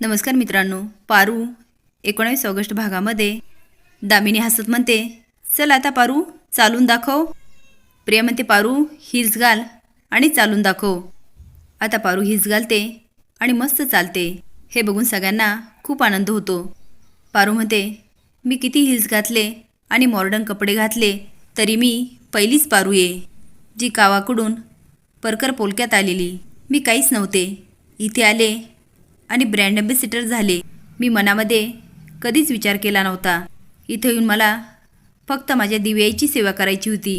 नमस्कार मित्रांनो पारू एकोणावीस ऑगस्ट भागामध्ये. दामिनी हसत म्हणते चल आता पारू चालून दाखव. प्रिया म्हणते पारू हिल्स घाल आणि चालून दाखव. आता पारू हिल्स घालते आणि मस्त चालते. हे बघून सगळ्यांना खूप आनंद होतो. पारू म्हणते मी किती हिल्स घातले आणि मॉडर्न कपडे घातले तरी मी पहिलीच पारू ये जी गावाकडून परकर पोलक्यात आलेली. मी काहीच नव्हते. इथे आले आणि ब्रँड ॲम्बेसिडर झाले. मी मनामध्ये कधीच विचार केला नव्हता. इथं येऊन मला फक्त माझ्या दिव्याईची सेवा करायची होती.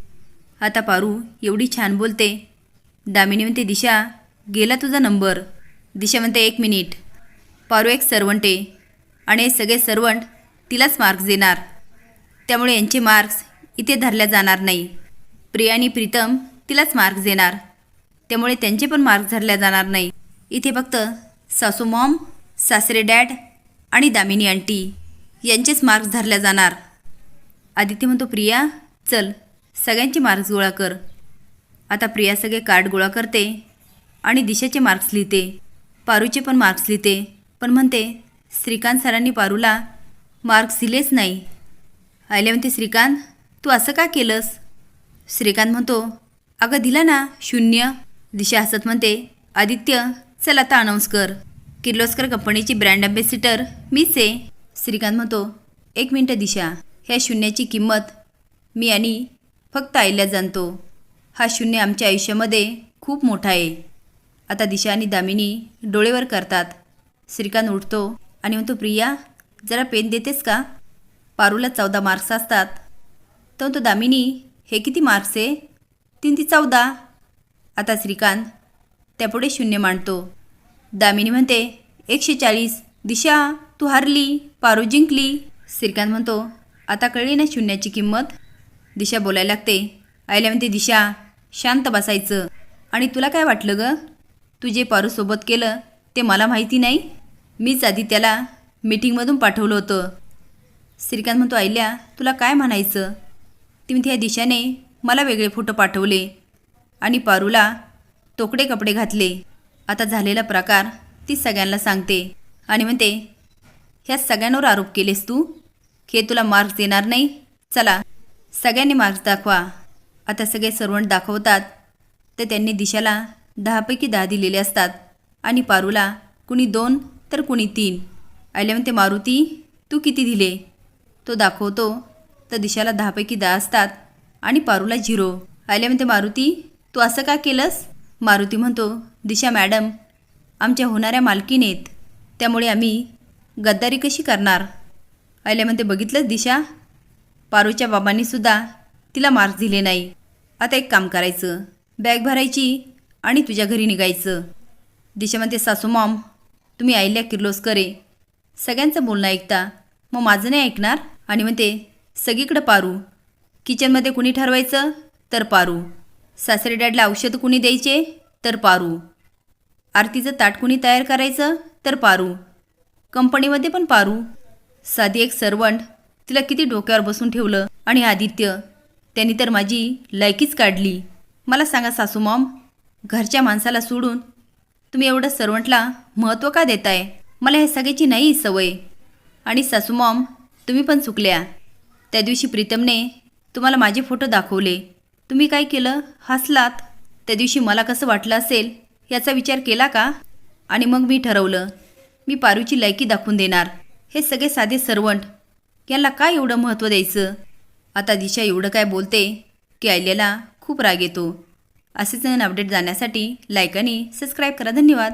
आता पारू एवढी छान बोलते. दामिनी म्हणते दिशा गेला तुझा नंबर. दिशा म्हणते एक मिनिट. पारू एक सर्वंट आहे आणि हे सगळे सर्वंट तिलाच मार्क्स देणार. त्यामुळे यांचे मार्क्स इथे धरल्या जाणार नाही. प्रिया आणि प्रीतम तिलाच मार्क्स देणार. त्यामुळे त्यांचे पण मार्क्स धरल्या जाणार नाही. इथे फक्त सासू मॉम सासरे डॅड आणि दामिनी आंटी यांचेच मार्क्स धरल्या जाणार. आदित्य म्हणतो प्रिया चल सगळ्यांचे मार्क्स गोळा कर. आता प्रिया सगळे कार्ड गोळा करते आणि दिशाचे मार्क्स लिहिते. पारूचे पण मार्क्स लिहिते. पण म्हणते श्रीकांत सरांनी पारूला मार्क्स दिलेच नाही. आयले म्हणते श्रीकांत तू असं का केलंस? श्रीकांत म्हणतो अगं दिला ना शून्य. दिशा हसत म्हणते आदित्य चल आता अनाऊन्स कर. किर्लोस्कर कंपनीची ब्रँड ॲम्बेसिडर मीच आहे श्रीकांत म्हणतो एक मिनटं दिशा ह्या शून्याची किंमत मी आणि फक्त आईला जाणतो. हा शून्य आमच्या आयुष्यामध्ये खूप मोठा आहे. आता दिशा आणि दामिनी डोळेवर करतात. श्रीकांत उठतो आणि म्हणतो प्रिया जरा पेन देतेस का? पारूला चौदा मार्क्स असतात. तर म्हणतो दामिनी हे किती मार्क्स आहे? तीन ती चौदा. आता श्रीकांत त्यापुढे शून्य मांडतो. दामिनी म्हणते एकशे चाळीस दिशा तू हारली. पारू जिंकली. श्रीकांत म्हणतो आता कळली ना शून्याची किंमत? दिशा बोलायला लागते आईला म्हणते दिशा शांत बसायचं. आणि तुला काय वाटलं ग? तू जे पारूसोबत केलं ते मला माहिती नाही? मीच आधी त्याला मीटिंगमधून पाठवलं होतं. श्रीकांत म्हणतो आईल्या तुला काय म्हणायचं? ती म्हणते ह्या दिशाने मला वेगळे फोटो पाठवले. आणि पारूला तोकडे कपडे घातले. आता झालेला प्रकार ती सगळ्यांना सांगते. आणि म्हणते ह्या सगळ्यांवर आरोप केलेस तू? हे तुला मार्क्स देणार नाही? चला सगळ्यांनी मार्क्स दाखवा. आता सगळे सर्वंट दाखवतात. तर त्यांनी दिशाला दहापैकी दहा दिलेले असतात. आणि पारूला कुणी दोन तर कुणी तीन. आयले म्हणते मारुती तू किती दिले? तो दाखवतो. तर दिशाला दहापैकी दहा असतात आणि पारूला झिरो. आयले म्हणते मारुती तू असं का केलंस? मारुती म्हणतो दिशा मॅडम आमच्या होणाऱ्या मालकीनेत त्यामुळे आम्ही गद्दारी कशी करणार? आयल्या म्हणते बघितलंच दिशा? पारूच्या बाबांनीसुद्धा तिला मार्क्स दिले नाही. आता एक काम करायचं. बॅग भरायची आणि तुझ्या घरी निघायचं. दिशा म्हणते सासू मॉम तुम्ही आईल्या किर्लोस्कर सगळ्यांचं बोलणं ऐकता. मग माझं नाही ऐकणार? आणि म्हणते सगळीकडं पारू. किचनमध्ये कुणी ठरवायचं तर पारू. सासरे डॅडला औषध कुणी द्यायचे? तर पारू. आरतीचं ताट कुणी तयार करायचं? तर पारू. कंपनीमध्ये पण पारू. साधी एक सर्वंट तिला किती डोक्यावर बसून ठेवलं. आणि आदित्य त्यांनी तर माझी लायकीच काढली. मला सांगा सासू मॉम घरच्या माणसाला सोडून तुम्ही एवढं सर्वंटला महत्त्व का देताय? मला हे सगळ्याची नाही सवय. आणि सासू मॉम तुम्ही पण चुकल्या. त्या दिवशी प्रीतमने तुम्हाला माझे फोटो दाखवले. तुम्ही काय केलं? हसलात? त्या दिवशी मला कसं वाटलं असेल? याचा विचार केला का? आणि मग मी ठरवलं मी पारूची लायकी दाखवून देणार. हे सगळे साधे सर्वंट. यांना काय एवढं महत्त्व द्यायचं? आता दिशा एवढं काय बोलते? की आयल्याला खूप राग येतो. असेच नवीन अपडेट जाण्यासाठी लाईक आणि सबस्क्राईब करा. धन्यवाद.